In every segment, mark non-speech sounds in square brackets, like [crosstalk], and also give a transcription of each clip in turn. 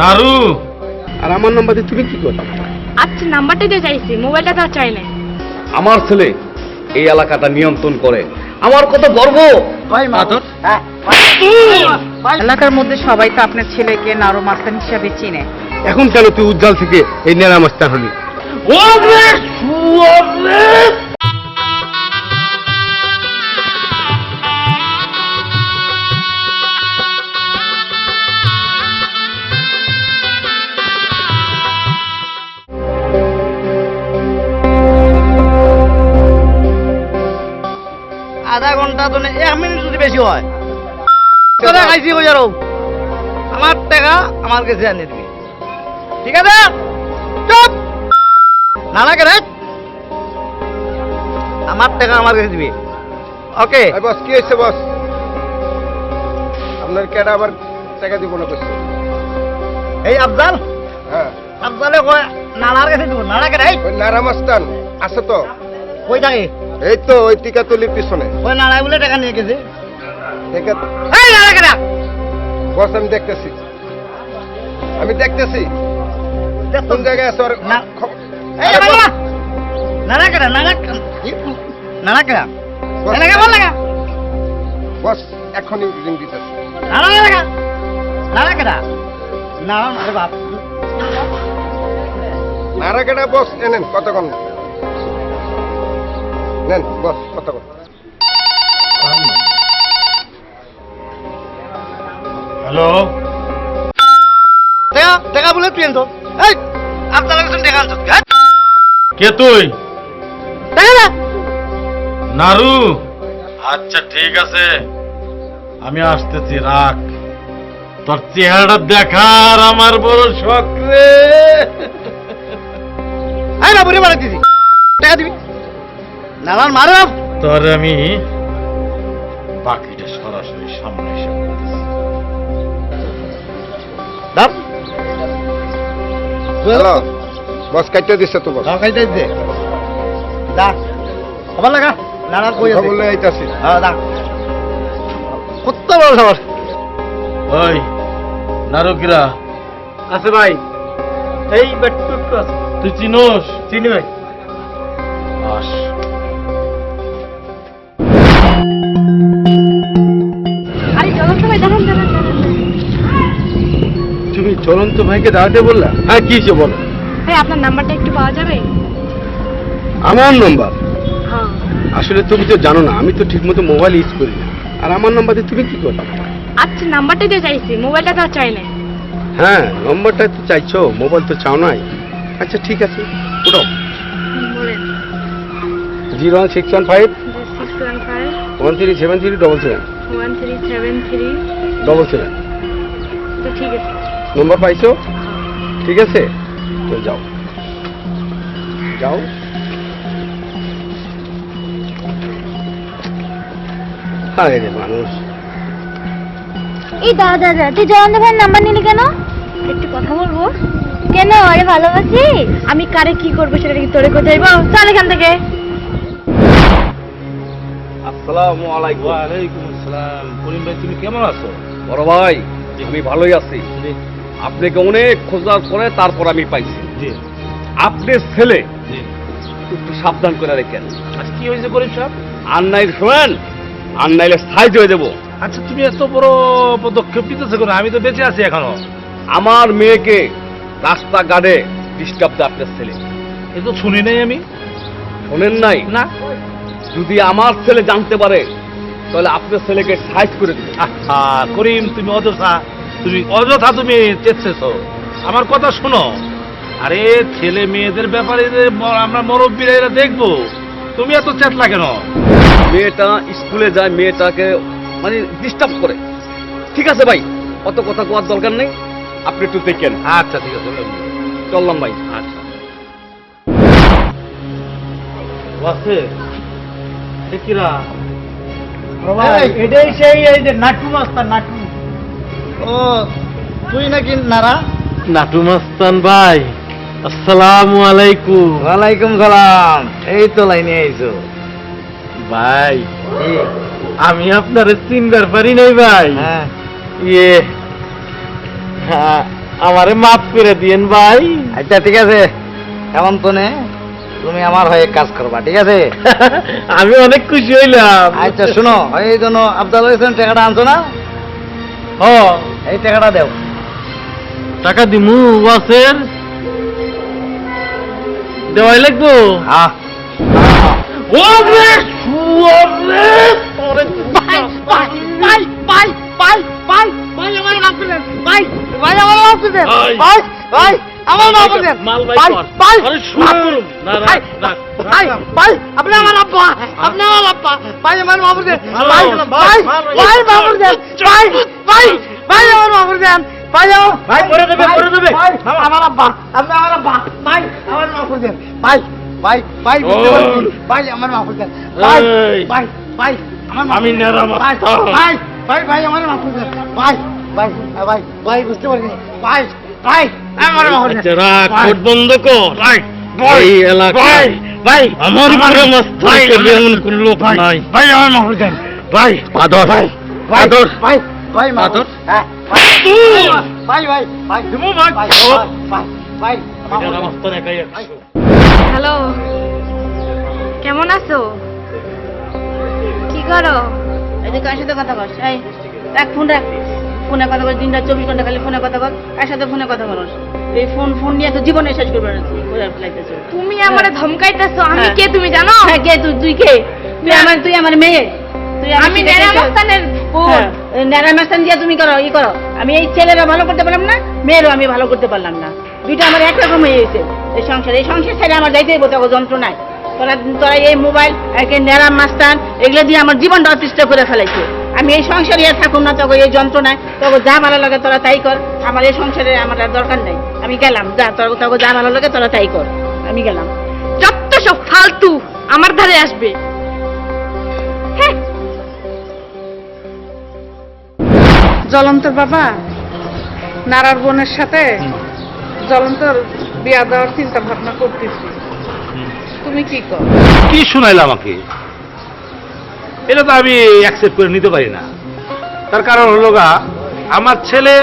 নারু। আর আমার নাম্বার দিয়ে তুমি কি করো? আচ্ছা নাম্বারটা দিয়ে চাইছি মোবাইলটা তো চাই না আমার ছেলে এই এলাকাটা নিয়ন্ত্রণ করে। আমার কত গর্ব। এলাকার মধ্যে সবাই তো আপনার ছেলেকে নারো মাস্তান হিসাবে চিনে। এখন কেন তুই উজ্জ্বল থেকে এই নেড়া মাস্টার হলি আধা ঘণ্টা তো এক মিনিট যদি বেশি হয়। টাকা খাইছি বাজারও আমার টাকা আমার কাছে আনি দিবি। ঠিক আছে? চুপ! না না কেন? আমার টাকা আমার কাছে দিবি। ওকে? এই বস কি হয়েছে বস? আপনার কেডা আবার টাকা দিব না করছে এই আফজাল? হ্যাঁ। আফজালে কয় নানার কাছে দিব। নানা কেন? নারা মাস্তান আছে তো? কই থাকে? এই তো ওই টিকাতলির পিছনে। ওই নানাই বলে টাকা নিয়ে গেছে। বস আমি দেখতেছি। আমি দেখতেছি। কোন জায়গায় আছে? এখনই রিং দিতেছি। বস এনেন কতক্ষণ? নেন বস কতক্ষণ হ্যালো? টাকা টাকা বলে তুই আনতো এই আপনার কাছে হ্যাঁ? কে তুই? নারু। আচ্ছা ঠিক আছে। আমি আসতেছি রাখ। তোর চেহারাটা দেখার আমার বড় শখ রে। না বুড়ি বাড়াই দিছি। টাকা দিবি? নানার মারে। বাপ তোর আমি বাকিটা সরাসরি সামনে এসে বস কাটতে দিছে তো বস। দাম খাইতে দে। দা খবর লাগা। নানার কই আছে বললে আইতাছি। হ্যাঁ দা। কত বড় খবর ওই নারকিরা। আছে ভাই এই বেট্টু একটু আছে। তুই চিনোস? চিনি ভাই। আস। দাঁড়ান দাঁড়ান দাঁড়ান। তুমি চলন্ত ভাইকে দাঁড়াতে বললা? হ্যাঁ কি হয়েছে বলো? ভাই আপনার নাম্বারটা একটু পাওয়া যাবে? আমার নাম্বার? হ্যাঁ। আসলে তুমি তো জানো না আমি তো ঠিকমতো মোবাইল ইউজ করি না। আর আমার নাম্বার তুমি কি করো আচ্ছা নাম্বারটা দিয়ে চাইছি মোবাইলটা তো চাই না হ্যাঁ নম্বরটা তো চাইছো মোবাইল তো চাও নাই। আচ্ছা ঠিক আছে ওটাও zero one six one five one three seven three double seven. One three seven three double seven তো ঠিক আছে। নম্বর পাইছো? ঠিক আছে। তো যাও। যাও। আরে মানুষ। এই দাদা দাদা তুই জয়ন্ত ভাইয়ের নাম্বার নিলি কেন? একটু কথা বলব? কেন? আরে ভালোবাসিস? আমি কারে কি করব সেটা কি তোরে কোথায় চল এখান থেকে। আসসালামু আলাইকুম। ওয়ালাইকুম আসসালাম। করিম ভাই তুমি কেমন আছো? বড় ভাই আমি ভালোই আছি। আপনাকে অনেক খোঁজার করে তারপর আমি পাইছি। জি। আপনার ছেলে একটু সাবধান করে রেখেন। আচ্ছা কি হয়েছে করিম সাহেব? আর নাইলে শোনেন আর নাইলে সাইজ হয়ে দেবো আচ্ছা তুমি এত বড় পদক্ষেপ নিতেছো কেন? আমি তো বেঁচে আছি এখনও। আমার মেয়েকে রাস্তাঘাটে ডিস্টার্ব দেয় আপনার ছেলে। এ তো শুনি নাই আমি। শোনেন নাই? না। যদি আমার ছেলে জানতে পারে তাহলে আপনার ছেলেকে সাইজ করে দিবে আহা করিম তুমি অযথা তুমি অযথা তুমি চেচ্ছেছ আমার কথা শোনো। আরে ছেলে মেয়েদের ব্যাপারে যে আমরা মুরব্বীরা এরা দেখব। তুমি এত চেতলা কেন? মেয়েটা স্কুলে যায় মেয়েটাকে মানে ডিস্টার্ব করে। ঠিক আছে ভাই অত কথা কোয়ার দরকার নেই। আপনি একটু দেখেন। আচ্ছা ঠিক আছে চললাম ভাই। আচ্ছা। কিরা এটাই সেই এই যে নাটু মাস্টার নাটু। ও তুই নাকি নারা? নাটু মাস্তান ভাই আসসালামু আলাইকুম। ওয়ালাইকুম সালাম। এই তো লাইনে আইছো। ভাই আমি আপনার চিনবার পারি নাই ভাই। হ্যাঁ। ইয়ে হ্যাঁ, আমারে মাফ করে দিয়েন ভাই। আচ্ছা ঠিক আছে। এমন তো নে তুমি আমার হয়ে কাজ করবা ঠিক আছে? [laughs] আমি অনেক খুশি হইলাম। আচ্ছা শোনো এই জন্য আবদাল হোসেন টাকাটা আনছো না? ও এই টাকাটা দেও। টাকা দিমু ওয়াসের। দেওয়াই লাগবো? হ্যাঁ ওরে ওরে তোরে ভাই ভাই ভাই ভাই ভাই ভাই ভাই আমার মাফ করে ভাই ভাই আমার মাফ করে ভাই। ভাই ভাই আমার মাফ করে মাল ভাই ভাই কর। ভাই আরে শুনুন। না, না, ভাই, না, ভাই ভাই আপনি আমার আব্বা আপনি আমার আব্বা ভাই আমার মাফ দেন মাল ভাই ভাই, ভাই মাল ভাই। ভাই দেন ভাই ভাই ভাই আমার মাফ দেন ভাই আমার ভাই, করে দেবে, ভাই, করে দেবে। ভাই আমার আব্বা আপনি আমার আব্বা ভাই আমার মাফ দেন ভাই ভাই ভাই বুঝতে ওই। পারছি ভাই আমার মাফ দেন ভাই এই। ভাই ভাই আমার মাফ আমি করে দেন। নেড়া ভাই মাস্টার। ভাই ভাই ভাই আমার মাফ করে দেন ভাই ভাই ভাই ভাই বুঝতে পারছি ভাই ভাই আমার মাফ করে আচ্ছা রাখ ভাই। বন্ধ কর রাখ এই এলাকায় ভাই আমার উপরে মাস্টার এমন কোন লোক নাই। ভাই আমার মাফ করে ভাই পাদর ভাই ভাই আদর। ভাই ভাই আদর। হ্যাঁ ভাই ভাই ভাই ভাই ভাই। ভাই। ভাই ভাই করে হ্যালো। কেমন আছো? কি করো? এই যে কার সাথে কথা কস এই রাখ ফোন রাখ। ফোনে কথা বল দিনটা চব্বিশ ঘণ্টা খালি ফোনে কথা বল কার সাথে ফোনে কথা বলস। এই ফোন ফোন নিয়ে তো জীবনে শেষ করবে ফেলাইতেছ তুমি আমারে ধমকাইতেছো আমি হ্যাঁ। কে তুমি জানো? হ্যাঁ কে তুই তুই কে? তুই আমার তুই আমার মেয়ে। তুই আমি সাথে নেরা বোন হ্যাঁ, এই দিয়ে তুমি করো ই করো। আমি এই ছেলেরা ভালো করতে পারলাম না মেয়েরও আমি ভালো করতে পারলাম না। দুইটা আমার একরকম হয়ে গেছে এই সংসার। এই সংসার ছেড়ে আমার যাইতে তোকে যন্ত্রণায় তোরা তোরা এই মোবাইল একে ন্যাড়া মাস্তান এগুলো দিয়ে আমার জীবনটা অতিষ্ঠ করে ফেলাইছে। আমি এই সংসারে আর থাকুন না তোকে এই যন্ত্রণায়। তোকে যা ভালো লাগে তোরা তাই কর। আমার এই সংসারে আমার আর দরকার নেই। আমি গেলাম যা তোর তোকে যা ভালো লাগে তোরা তাই কর। আমি গেলাম। যত সব ফালতু আমার ধারে আসবে। হ্যাঁ। জলন্তর বাবা নারার বোনের সাথে জলন্তর বিয়া দেওয়ার চিন্তা ভাবনা করতেছি। তুমি কি কর? কি শুনাইলো আমাকে? এটা তো আমি অ্যাকসেপ্ট করে নিতে পারি না। তার কারণ হলো গা আমার ছেলে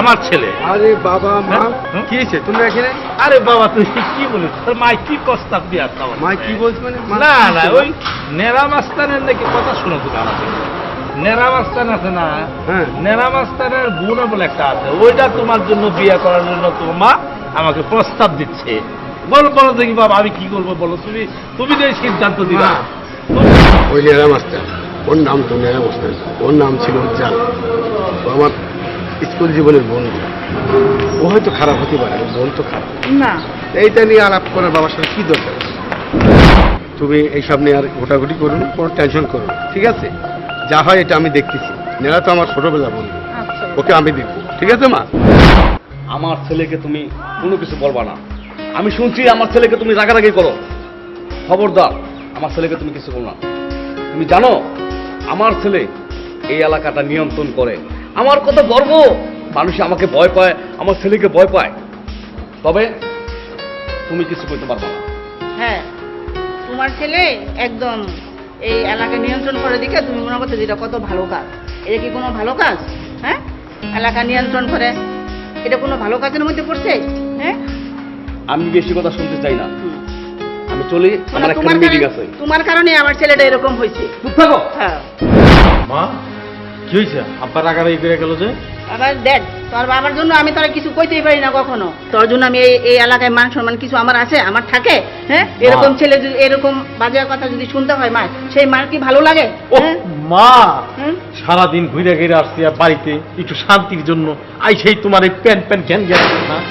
আমার ছেলে। আরে বাবা মা কি হয়েছে? তুমি এখানে? আরে বাবা তুই কি বলিস? তোর মাই কি প্রস্তাব দিয়ে আসছে আমার মা কি বলছে মানে? না না ওই নেরা মাস্তানের নাকি কথা শুনে তুমি আমাকে নেরা মাস্তান আছে না? হ্যাঁ। নেরা মাস্তানের বোন বলে একটা আছে। ওইটা তোমার জন্য বিয়ে করার জন্য তোমার মা আমাকে প্রস্তাব দিচ্ছে। বলো বলো দেখি বাবা আমি কি করব বলো? তুমি তুমি যে সিদ্ধান্ত দিবা। মা। ওই নেরা মাস্টার ওর নাম তো নেরা মাস্টার ওর নাম ছিল উজ্জাল ও আমার স্কুল জীবনের বন্ধু। ও হয়তো খারাপ হতে পারে বোন তো খারাপ। না। এইটা নিয়ে আলাপ করার বাবার সাথে কি দরকার তুমি এইসব নিয়ে আর ঘোটাঘুটি করুন কোনো টেনশন করুন ঠিক আছে? যা হয় এটা আমি দেখতেছি। নেরা তো আমার ছোটবেলা বন্ধু। আচ্ছা। ওকে আমি দেখব ঠিক আছে মা? আমার ছেলেকে তুমি কোনো কিছু বলবা না। আমি শুনছি আমার ছেলেকে তুমি রাগারাগি করো। খবরদার। আমার ছেলেকে তুমি কিছু বলো না। তুমি জানো আমার ছেলে এই এলাকাটা নিয়ন্ত্রণ করে। আমার কত গর্ব মানুষ আমাকে ভয় পায় আমার ছেলেকে ভয় পায়। তবে তুমি কিছু করতে পারবে না। হ্যাঁ তোমার ছেলে একদম এই এলাকা নিয়ন্ত্রণ করে দিকে তুমি মনে করছ যে এটা কত ভালো কাজ। এটা কি কোনো ভালো কাজ? হ্যাঁ? এলাকা নিয়ন্ত্রণ করে। এটা কোনো ভালো কাজের মধ্যে পড়ছে? হ্যাঁ? আমি বেশি কথা শুনতে চাই না। আমি চলি আমার একটা মিটিং আছে। তোমার কারণে আমার ছেলেটা এরকম হয়েছে। চুপ থাকো। হ্যাঁ। মা কি হয়েছে? আব্বা রাগারাগি করে গেল যে? আবার দেখ তোর বাবার জন্য আমি তোরা কিছু কইতেই পারি না কখনো। তোর জন্য আমি এই এই এলাকায় মান সম্মান কিছু আমার আছে আমার থাকে হ্যাঁ? এরকম ছেলে যদি এরকম বাজে কথা যদি শুনতে হয় মা সেই মার কি ভালো লাগে হ্যাঁ? মা? সারাদিন ঘুরে ঘিরে আসছি আর বাড়িতে একটু শান্তির জন্য। আই সেই তোমার এই প্যান প্যান ঘ্যান ঘ্যান।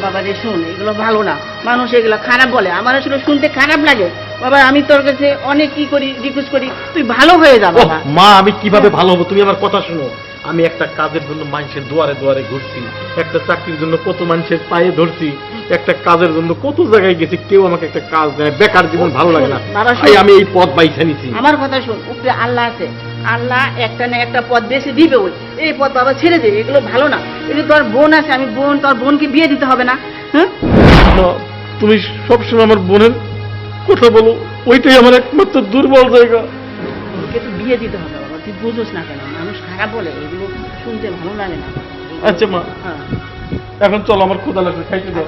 বাবা রে শুন এগুলো ভালো না। মানুষ এগুলো খারাপ বলে। আমার আসলে শুনতে খারাপ লাগে। বাবা আমি তোর কাছে অনেক কি করি রিকোয়েস্ট করি। তুই ভালো হয়ে যাব মা আমি কীভাবে ভালো হব? তুমি আমার কথা শুনো। আমি একটা কাজের জন্য মানুষের দুয়ারে দুয়ারে ঘুরছি একটা চাকরির জন্য কত মানুষের পায়ে ধরছি একটা কাজের জন্য কত জায়গায় গেছি কেউ আমাকে একটা কাজ দেয় বেকার জীবন ভালো লাগে না। তাই আমি এই পথ বাইছে নিছি। আমার কথা শুন উপরে আল্লাহ আছে। আল্লাহ একটা না একটা পথ বেশি দিবে ওই। এই পথ বাবা ছেড়ে দে এগুলো ভালো না। যে তোর বোন আছে আমি বোন তোর বোনকে বিয়ে দিতে হবে না হ্যাঁ? তুমি সবসময় আমার বোনের কথা বলো ওইটাই আমার একমাত্র দুর্বল জায়গা। বিয়ে দিতে হবে। তুই বুঝোস না কেন? মানুষ খারাপ বলে এগুলো শুনতে ভালো লাগে না। আচ্ছা মা। হ্যাঁ। এখন চলো আমার ক্ষুদা লাগবে খাইতে দাও।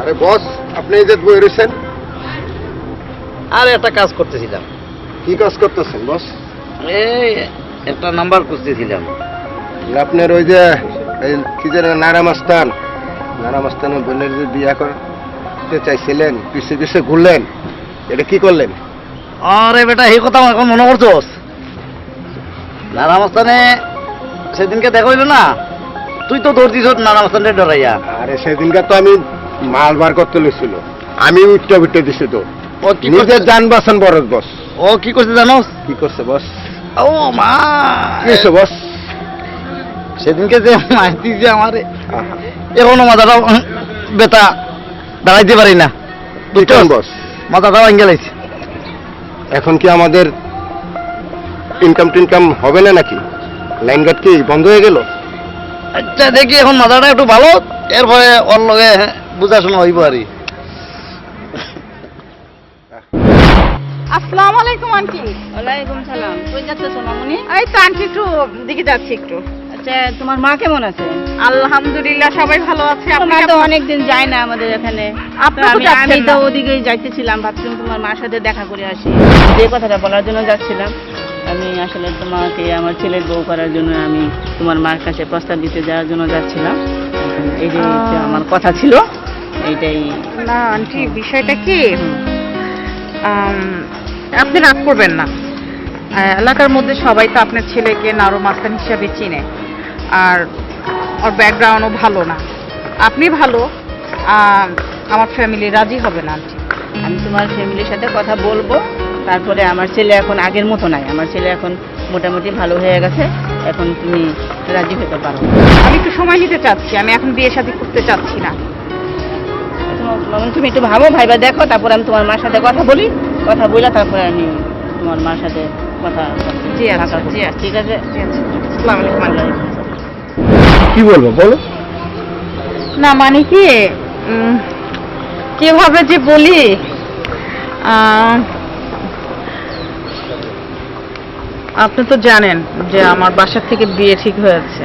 আরে বস আপনি এই যে বই রয়েছেন? আর একটা কাজ করতেছিলাম। কি কাজ করতেছেন বস? এই একটা নাম্বার খুঁজতেছিলাম। আপনার ওই যে এই কি যেন নারাম আস্তানের বোনের যে বিয়া করতে চাইছিলেন পিছে পিছে ঘুরলেন এটা কি করলেন? আরে বেটা এই কথা আমার মনে করছোস? নারামস্থানে সেদিনকে দেখা হইল না? তুই তো ধরতিস নারামস্থানে ডরাইয়া। আরে সেদিনকে তো আমি মাল বার করতে লেছিল আমি উঠতে উঠতে দিছি তো। নিজের করছে যান বাঁচান বড় বস। ও কি করছে জানোস? কি করছে বস? ও মা! কি হয়েছে বস? সেদিনকে যে মাইতি যে আমার এখনও মাথাটা বেতা দাঁড়াইতে পারি না। মাথাটা ভাঙ্গে লাইছে এখন কি আমাদের ইনকাম টিনকাম হবে না নাকি? লাইন গার্ড কি বন্ধ হয়ে গেল? আচ্ছা দেখি এখন মাথাটা একটু ভালো এরপরে ওর লগে বুঝাশোনা হইব আর কি। আসসালামু আলাইকুম আন্টি। ওয়ালাইকুম সালাম। কই যাচ্ছ সোনামণি? এই তো আন্টি একটু দিকে যাচ্ছি একটু। তোমার মা কেমন আছে? আলহামদুলিল্লাহ সবাই ভালো আছে। আপনার তো অনেকদিন যায় না আমাদের এখানে। আমি তো ওদিকে যাইতেছিলাম ভাবছিলাম তোমার মার সাথে দেখা করে আসি। যে কথাটা বলার জন্য যাচ্ছিলাম। আমি আসলে তোমাকে আমার ছেলের বউ করার জন্য আমি তোমার মার কাছে প্রস্তাব দিতে যাওয়ার জন্য যাচ্ছিলাম। এই যে আমার কথা ছিল এইটাই। না আন্টি বিষয়টা কি? আপনি রাগ করবেন না। এলাকার মধ্যে সবাই তো আপনার ছেলেকে নারো মাস্তান হিসাবে চিনে। আর ওর ব্যাকগ্রাউন্ডও ভালো না। আপনি ভালো আম, আমার ফ্যামিলি রাজি হবে না। আন্টি আমি তোমার ফ্যামিলির সাথে কথা বলব। তারপরে আমার ছেলে এখন আগের মতো নাই। আমার ছেলে এখন মোটামুটি ভালো হয়ে গেছে। এখন তুমি রাজি হতে পারো। আমি একটু সময় নিতে চাচ্ছি। আমি এখন বিয়ে শাদী করতে চাচ্ছি না। তুমি একটু ভাবো ভাইবা দেখো। তারপর আমি তোমার মার সাথে কথা বলি। কথা বলে তারপরে আমি তোমার মার সাথে কথা জি আচ্ছা, জি আচ্ছা। ঠিক আছে? আসসালামু আলাইকুম আন্টি। কি বলব বলো। না মানে কি কীভাবে যে বলি আপনি তো জানেন যে আমার বাসার থেকে বিয়ে ঠিক হয়েছে।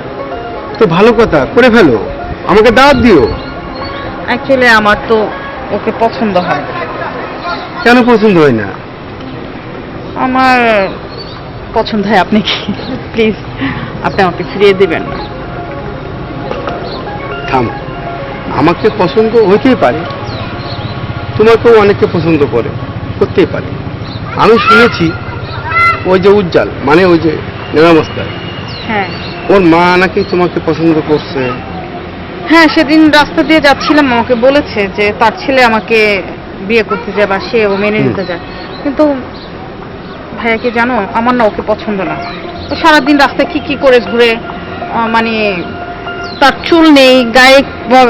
তো ভালো কথা করে ফেলো। আমাকে দাওয়াত দিও। অ্যাকচুয়ালি আমার তো ওকে পছন্দ হয় কেন পছন্দ হয় না? আমার পছন্দ হয় আপনি কি? [laughs] প্লিজ আপনি আমাকে ফিরিয়ে দিবেন না। থাম। আমাকে পছন্দ হইতেই পারে। তোমাকেও অনেকে পছন্দ করে করতেই পারে। আমি শুনেছি ওই যে উজ্জ্বল মানে ওই যে নিরামস্তার হ্যাঁ। ওর মা নাকি তোমাকে পছন্দ করছে? হ্যাঁ সেদিন রাস্তা দিয়ে যাচ্ছিলাম আমাকে বলেছে যে তার ছেলে আমাকে বিয়ে করতে যায় বা সে ও মেনে নিতে যায় কিন্তু ভাইয়া কি জানো আমার না ওকে পছন্দ না। ও সারাদিন রাস্তায় কি কি করে ঘুরে মানে তার চুল নেই, গায়ে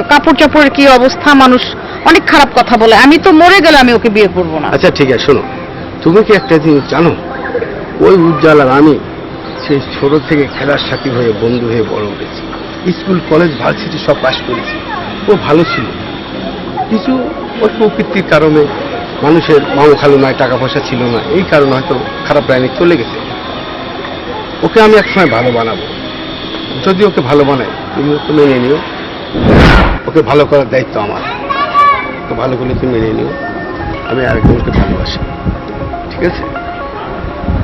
কাপড় চাপড়ের কি অবস্থা, মানুষ অনেক খারাপ কথা বলে। আমি তো মরে গেলে আমি ওকে বিয়ে করব না। আচ্ছা ঠিক আছে, শোনো। তুমি কি একটা জিনিস জানো? ওই উজ্জ্বল আর আমি সেই ছোট থেকে খেলার সাথী হয়ে বন্ধু হয়ে বড় উঠেছি স্কুল, কলেজ, ভার্সিটি সব পাশ করেছি। ও ভালো ছিল। কিছু ওই প্রকৃতির কারণে মানুষের মামু খালু নয় টাকা পয়সা ছিল না। এই কারণে হয়তো খারাপ লাইনে চলে গেছে। ওকে আমি একসময় ভালো বানাবো। যদি ওকে ভালো বানাই তুমি ওকে মেনে নিও। ওকে ভালো করার দায়িত্ব আমার। ওকে ভালো করে তুমি মেনে নিও। আমি আরেকজনকে ভালোবাসি। ঠিক আছে?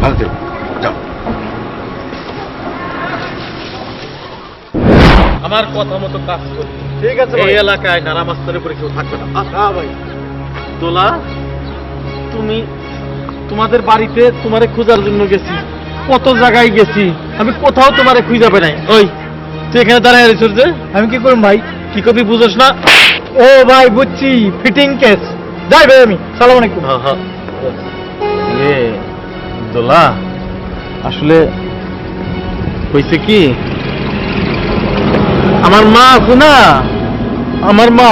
ভালো থেকো। যাও। আমার কথা মতো কাজ করবে ঠিক আছে এই এলাকায় নারা মাস্টারের উপরে কেউ থাকবে না। হ্যাঁ ভাই। দোলা তুমি তোমাদের বাড়িতে তোমারে খোঁজার জন্য গেছি। কত জায়গায় গেছি? আমি কোথাও তোমারে খুঁজে পাই নাই। ওই তুই এখানে দাঁড়ায় রয়েছিস যে? আমি কি করব ভাই? কি করবি বুঝোস না? ও ভাই বুঝছি। Fitting case. যাই ভাই আমি। সালাম আলাইকুম। হ্যাঁ হ্যাঁ। এ দোলা আসলে হয়েছে কি? আমার মা আছে না? আমার মা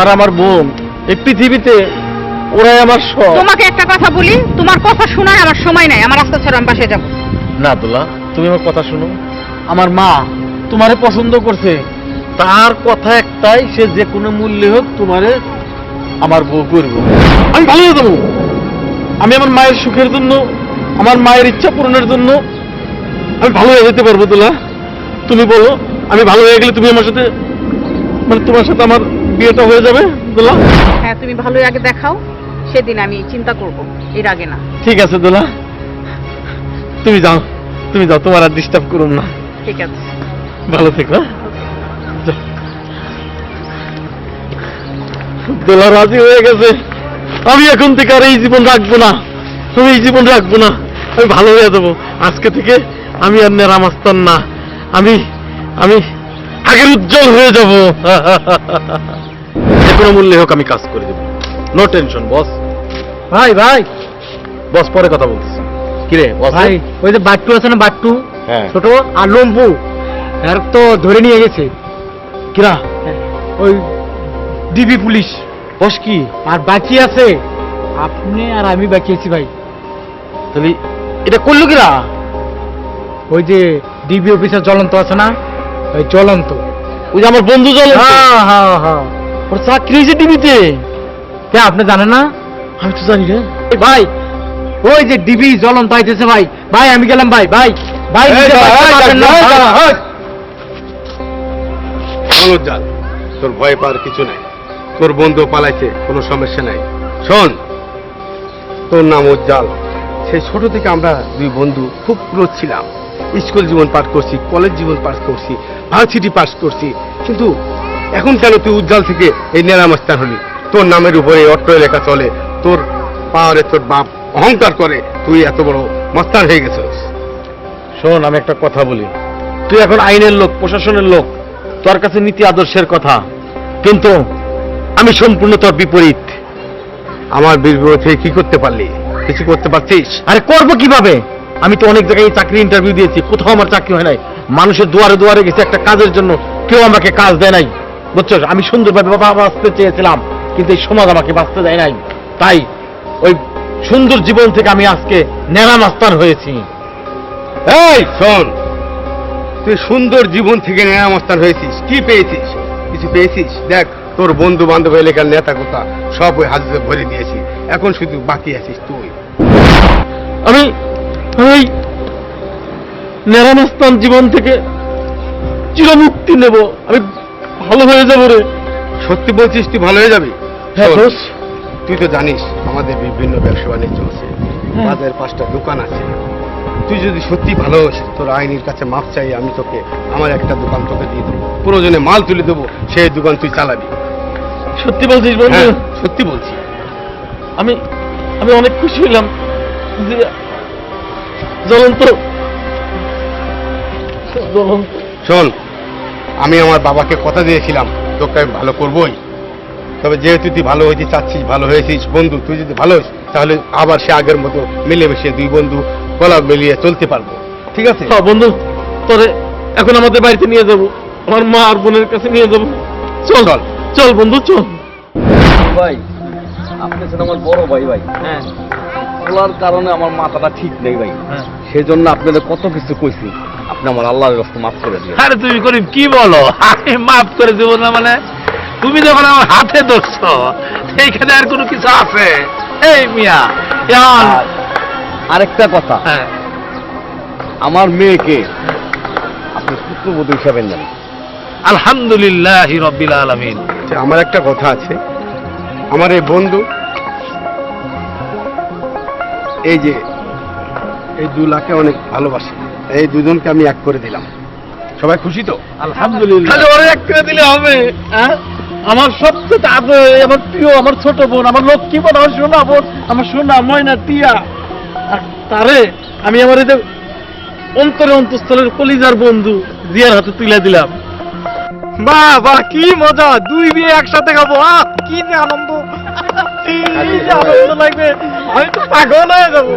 আর আমার বোন। এই পৃথিবীতে ওরাই আমার সব। তোমাকে একটা কথা বলি তোমার কথা শোনার আমার সময় নাই আমার রাস্তা ছাড়া আমি পাশে যাব। না দোলা তুমি আমার কথা শোনো। আমার মা তোমারে পছন্দ করছে তার কথা একটাই সে যে কোনো মূল্যে হোক তোমারে আমার বউ করব। আমি ভালো হয়ে দেবো আমি আমার মায়ের সুখের জন্য আমার মায়ের ইচ্ছা পূরণের জন্য আমি ভালো হয়ে যেতে পারব তোলা তুমি বলো আমি ভালো হয়ে গেলে তুমি আমার সাথে মানে তোমার সাথে আমার বিয়েটা হয়ে যাবে দোলা হ্যাঁ তুমি ভালোই আগে দেখাও। সেদিন আমি চিন্তা করব এর আগে না। ঠিক আছে দোলা। তুমি যাও তুমি যাও তোমার আর ডিস্টার্ব করুন না। ঠিক আছে। ভালো থেকো হ্যাঁ? দোলা রাজি হয়ে গেছে। আমি এখন থেকে আর এই জীবন রাখব না। আমি এই জীবন রাখব না। আমি ভালো হয়ে যাব। আজকে থেকে আমি আর নেরামাস্তান না। আমি আমি আগের উজ্জ্বল হয়ে যাব। [laughs] যে কোনো মূল্যে হোক আমি কাজ করে দেবো। নো টেনশন বস ভাই ভাই। বস পরে কথা বলছি। কিরে বস ভাই ওই যে বাট্টু আছে না বাট্টু? হ্যাঁ। ছোট আর লম্বু। এর তো ধরে নিয়ে গেছে। কিরা? ওই ডিবি পুলিশ। বস কি? আর বাকি আছে। আপনি আর আমি বাকি আছি ভাই। তাহলে এটা করল কিরা? ওই যে ডিবি অফিসার জ্বলন্ত আছে না? ওই জ্বলন্ত। ওই যে আমার বন্ধু জল হ্যাঁ হ্যাঁ হ্যাঁ। ওর চাকরি হয়েছে টিভিতে কে আপনি জানেন না? আমি তো জানি রে এই ভাই ওই যে ডিবি জ্বলন্ত আইতেছে ভাই। ভাই আমি গেলাম ভাই ভাই। ভাই না, অনুজ্জাল তোর ভয় পাওয়ার কিছু নাই। তোর বন্ধু পালাইছে কোনো সমস্যা নাই। শোন তোর নাম উজ্জ্বল। সেই ছোট থেকে আমরা দুই বন্ধু খুব ক্লোজ ছিলাম। স্কুল জীবন পাস করছি কলেজ জীবন পাস করছি ভার্সিটি পাস করছি। কিন্তু এখন কেন তুই উজ্জ্বল থেকে এই নেরামস্তান হলি? তোর নামের উপরে অট্ট লেখা চলে তোর পাওয়ারে তোর বাপ অহংকার করে তুই এত বড় মস্তান হয়ে গেছিস। শোন আমি একটা কথা বলি। তুই এখন আইনের লোক প্রশাসনের লোক তোর কাছে নীতি আদর্শের কথা। কিন্তু আমি সম্পূর্ণ তোর বিপরীত। আমার বিরুদ্ধে কি করতে পারলি? কিছু করতে পারছিস? আরে করব কীভাবে? আমি তো অনেক জায়গায় চাকরি ইন্টারভিউ দিয়েছি কোথাও আমার চাকরি হয় নাই। মানুষের দুয়ারে দুয়ারে গেছে একটা কাজের জন্য কেউ আমাকে কাজ দেয় নাই। বুঝছ আমি সুন্দরভাবে বাবা বাঁচতে চেয়েছিলাম কিন্তু এই সমাজ আমাকে বাঁচতে দেয় নাই। তাই ওই সুন্দর জীবন থেকে আমি আজকে নেরামাস্তান হয়েছি। এই শোন। তুই সুন্দর জীবন থেকে নিরামস্থান হয়েছিস। কি পেয়েছিস? কিছু পেয়েছিস? দেখ তোর বন্ধু বান্ধব এলাকার নেতা কোথা সব ওই হাজতে ভরে দিয়েছি। এখন শুধু বাকি আছিস তুই। আমি ওই নেরামাস্তান জীবন থেকে চিরমুক্তি নেব। আমি ভালো হয়ে যাব রে। সত্যি বলছিস তুই ভালো হয়ে যাবি? হ্যাঁ তুই তো জানিস আমাদের বিভিন্ন ব্যবসা বাণিজ্য আছে হ্যাঁ। বাজারের পাঁচটা দোকান আছে। তুই যদি সত্যি ভালো তোর আইনের কাছে মাপ চাই আমি তোকে আমার একটা দোকান তোকে দিয়ে দেবো। প্রয়োজনে মাল তুলে দেবো সেই দোকান তুই চালাবি। সত্যি বলছিস বন্ধু? হ্যাঁ সত্যি বলছি। আমি আমি অনেক খুশি হলাম যে জ্বলন্ত। শোন আমি আমার বাবাকে কথা দিয়েছিলাম তোকে আমি ভালো করবই। তবে যেহেতু তুই ভালো হয়েছিস চাচ্ছিস ভালো হয়েছিস বন্ধু তুই যদি ভালো হইস তাহলে আবার সে আগের মতো মিলেমিশে দুই বন্ধু গলা মিলিয়ে চলতে পারব। ঠিক আছে? হ্যাঁ বন্ধু তোরে এখন আমাদের বাড়িতে নিয়ে যাব। আমার মা আর বোনের কাছে নিয়ে যাব। চল চল। চল বন্ধু চল। ভাই আপনি ছিলেন আমার বড় ভাই ভাই। হ্যাঁ। বলার কারণে আমার মাথাটা ঠিক নেই ভাই। হ্যাঁ। সেই জন্য আপনাদের কত কিছু কইছি আপনি আমার আল্লাহর রাস্তা মাফ করে দিয়ে আরে তুমি করিম কি বলো? আমি মাফ করে দেবো না মানে? তুমি যখন আমার হাতে ধরছ সেইখানে আর কোনো কিছু আছে? এই মিয়া আর আরেকটা কথা। হ্যাঁ। আমার মেয়েকে আপনি পুত্রবধূ হিসাবে নেন। আলহামদুলিল্লাহ রব্বিল আলমিন। আচ্ছা, আমার একটা কথা আছে। আমার এই বন্ধু এই যে এই দু লাখে অনেক ভালোবাসে। এই দুজনকে আমি এক করে দিলাম। সবাই খুশি তো? আলহামদুলিল্লাহ। এক করে দিলে হবে হ্যাঁ? আমার সবচেয়ে আদর আমার প্রিয়, আমার ছোট বোন, আমার লক্ষ্মী বোন, আমার সোনা বোন, আমার সোনা, ময়না, টিয়া। আর তারে আমি আমার এই যে অন্তরে অন্তঃস্থলের কলিজার বন্ধু জিয়ার হাতে তুলে দিলাম। বাহ বাহ কি মজা! দুই বিয়ে একসাথে খাব, আহ, কি যে আনন্দ! কি যে আনন্দ লাগবে, আমি তো পাগল হয়ে যাব।